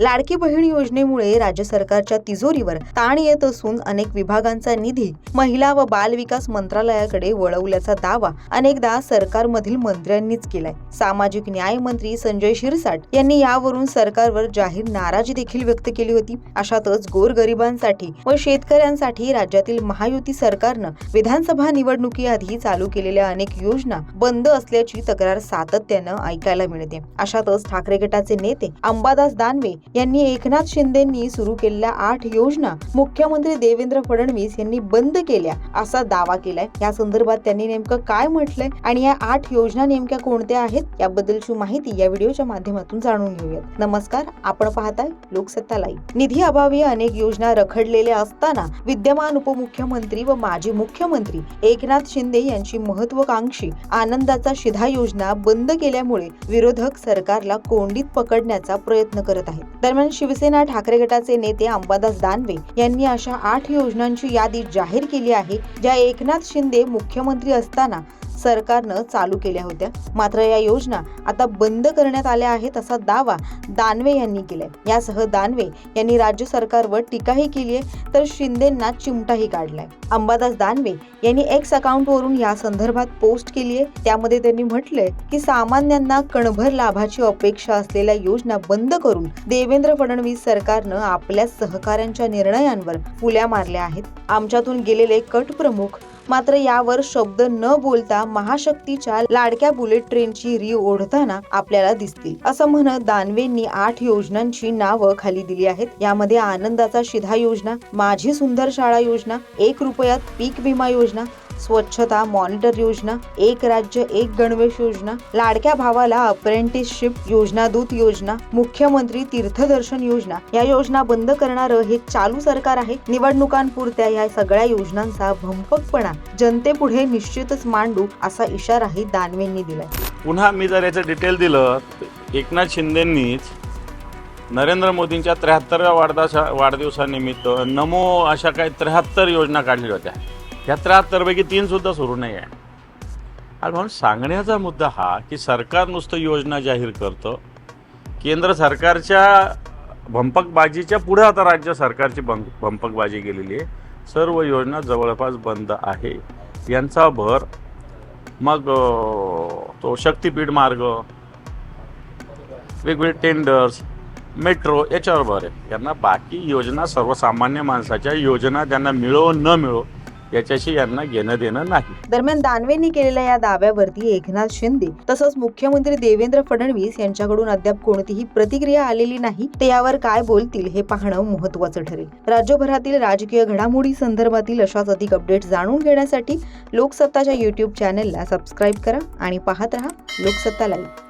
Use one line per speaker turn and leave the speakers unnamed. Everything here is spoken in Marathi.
लाडकी बहीण योजनेमुळे राज्य सरकारच्या तिजोरीवर ताण येत असून अनेक विभागांचा निधी महिला व बाल विकास मंत्रालयाकडे वळवल्याचा दावा अनेकदा सरकारमधील मंत्र्यांनीच केलाय. सामाजिक न्याय मंत्री संजय शिरसाट यांनी यावरून सरकारवर जाहीर नाराजी देखील व्यक्त केली होती. अशातच गोरगरिबांसाठी व शेतकऱ्यांसाठी राज्यातील महायुती सरकारनं विधानसभा निवडणुकीआधी चालू केलेल्या अनेक योजना बंद असल्याची तक्रार सातत्यानं ऐकायला मिळते. अशातच ठाकरे गटाचे नेते अंबादास दानवे यांनी एकनाथ शिंदेंनी सुरू केलेल्या आठ योजना मुख्यमंत्री देवेंद्र फडणवीस यांनी बंद केल्या असा दावा केलाय. या संदर्भात त्यांनी नेमकं काय म्हटलंय आणि या आठ योजना नेमक्या कोणत्या आहेत याबद्दलची माहिती या व्हिडिओच्या माध्यमातून जाणून घेऊयात. नमस्कार आपण पाहताय लोकसत्ता लाईव्ह. निधी अभावी अनेक योजना रखडलेल्या असताना विद्यमान उपमुख्यमंत्री व माजी मुख्यमंत्री एकनाथ शिंदे यांची महत्वाकांक्षी आनंदाचा शिधा योजना बंद केल्यामुळे विरोधक सरकारला कोंडीत पकडण्याचा प्रयत्न करत आहेत. दरम्यान शिवसेना ठाकरे गटाचे नेते अंबादास दानवे यांनी अशा आठ योजनांची यादी जाहीर केली आहे ज्या एकनाथ शिंदे मुख्यमंत्री असताना सरकारनं चालू केल्या होत्या. मात्र या योजना आता बंद करण्यात आल्या आहेत असा दावा दानवे यांनी केलाय. यासह दानवे यांनी राज्य सरकारवर टीकाही केली आहे तर शिंदेंना चिमटाही काढलाय. अंबादास दानवे यांनी एक्स अकाउंटवरून या संदर्भात पोस्ट केली आहे. त्यामध्ये त्यांनी म्हटलंय की सामान्यांना कणभर लाभाची अपेक्षा असलेल्या योजना बंद करून देवेंद्र फडणवीस सरकारनं आपल्या सहकाऱ्यांच्या निर्णयांवर फुल्या मारल्या आहेत. आमच्यातून गेलेले कट प्रमुख मात्र यावर शब्द न बोलता महाशक्तीच्या लाडक्या बुलेट ट्रेनची री ओढताना आपल्याला दिसतील. असं म्हणत दानवेंनी आठ योजनांची नावं खाली दिली आहेत. यामध्ये आनंदाचा शिधा योजना माझी सुंदर शाळा योजना एक रुपयात पीक विमा योजना स्वच्छता मॉनिटर योजना एक राज्य एक गणवेश योजना लाडक्या भावाला अप्रेंटिसशिप योजना दूत योजना मुख्यमंत्री तीर्थदर्शन योजना. या योजना बंद करणारं हे चालू सरकार आहे. निवडणुकांपुरत्या या सगळ्या योजनांचा भंपकपणा. जनतेपुढे निश्चितच मांडू असा इशाराही दानवेंनी दिलाय.
पुन्हा मी जर याचं डिटेल दिलं एकनाथ शिंदेंनीच नरेंद्र मोदींच्या त्र्याहत्तरव्या वाढदा वाढदिवसानिमित्त नमो अशा काही त्र्याहत्तर योजना काढल्या होत्या. ह्या त्र्याहत्तरपैकी तीन सुद्धा सुरू नाही आहे आणि म्हणून सांगण्याचा मुद्दा हा की सरकार नुसतं योजना जाहीर करतं. केंद्र सरकारच्या भंपकबाजीच्या पुढे आता राज्य सरकारची भं भंपकबाजी गेलेली आहे. सर्व योजना जवळपास बंद आहे. यांचा भर मग तो शक्तीपीठ मार्ग वेगवेगळे टेंडर्स मेट्रो याच्यावर भर आहे. यांना बाकी योजना सर्वसामान्य माणसाच्या योजना त्यांना मिळो न मिळो याच्याशी यांना घेणं देणं नाही.
दरम्यान दानवेंनी केलेल्या या दाव्यावरती एकनाथ शिंदे तसंच मुख्यमंत्री देवेंद्र फडणवीस यांच्याकडून अद्याप कोणतीही प्रतिक्रिया आलेली नाही ते यावर काय बोलतील हे पाहणं महत्वाचं ठरेल. राज्यभरातील राजकीय घडामोडी संदर्भातील अशाच अधिक अपडेट जाणून घेण्यासाठी लोकसत्ताच्या युट्यूब चॅनेलला सबस्क्राईब करा आणि पाहत रहा लोकसत्ता लाईव्ह